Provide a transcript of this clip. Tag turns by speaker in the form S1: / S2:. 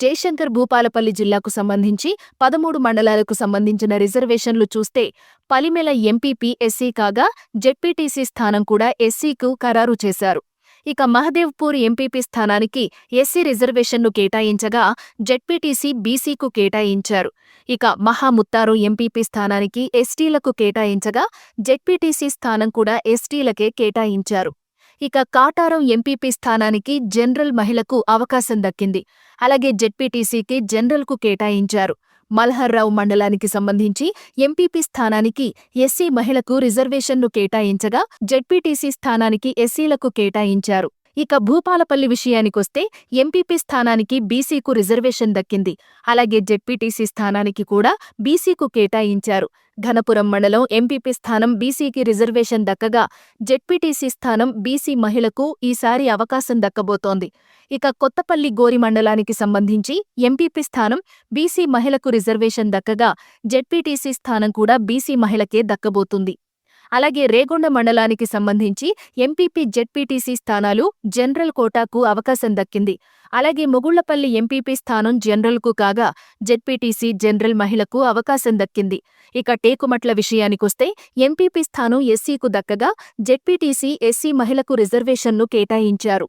S1: జయశంకర్ భూపాలపల్లి జిల్లాకు సంబంధించి పదమూడు మండలాలకు సంబంధించిన రిజర్వేషన్లు చూస్తే పలిమెల ఎంపీపీ ఎస్సీ కాగా జెడ్పీటీసీ స్థానం కూడా ఎస్సీకు ఖరారు చేశారు. ఇక మహదేవ్పూర్ ఎంపీపీ స్థానానికి ఎస్సీ రిజర్వేషన్ను కేటాయించగా జెడ్పీటీసీ బీసీకు కేటాయించారు. ఇక మహాముత్తారు ఎంపీపీ స్థానానికి ఎస్టీలకు కేటాయించగా జెడ్పీటీసీ స్థానం కూడా ఎస్టీలకే కేటాయించారు. ఇక కాటారం ఎంపీపీ స్థానానికి జనరల్ మహిళకు అవకాశం దక్కింది. అలాగే జెడ్పీటీసీకి జనరల్కు కేటాయించారు. మల్హర్రావు మండలానికి సంబంధించి ఎంపీపీ స్థానానికి ఎస్సీ మహిళకు రిజర్వేషన్ను కేటాయించగా జెడ్పీటీసీ స్థానానికి ఎస్సీలకు కేటాయించారు. ఇక భూపాలపల్లి విషయానికొస్తే ఎంపీపీ స్థానానికి బీసీకు రిజర్వేషన్ దక్కింది. అలాగే జెడ్పీటీసీ స్థానానికి కూడా బీసీకు కేటాయించారు. ఘనపురం మండలం ఎంపీపీ స్థానం బీసీకి రిజర్వేషన్ దక్కగా జెడ్పీటీసీ స్థానం బీసీ మహిళకు ఈసారి అవకాశం దక్కబోతోంది. ఇక కొత్తపల్లి గోరి మండలానికి సంబంధించి ఎంపీపీ స్థానం బీసీ మహిళకు రిజర్వేషన్ దక్కగా జెడ్పీటీసీ స్థానం కూడా బీసీ మహిళకే దక్కబోతుంది. అలాగే రేగొండ మండలానికి సంబంధించి ఎంపీపీ జెడ్పీటీసీ స్థానాలు జనరల్ కోటాకు అవకాశం దక్కింది. అలాగే ముగుళ్ళపల్లి ఎంపీపీ స్థానం జనరల్కు కాగా జెడ్పీటీసీ జనరల్ మహిళకు అవకాశం దక్కింది. ఇక టేకుమట్ల విషయానికొస్తే ఎంపీపీ స్థానం ఎస్సీకు దక్కగా జెడ్పీటీసీ ఎస్సీ మహిళకు రిజర్వేషన్ను కేటాయించారు.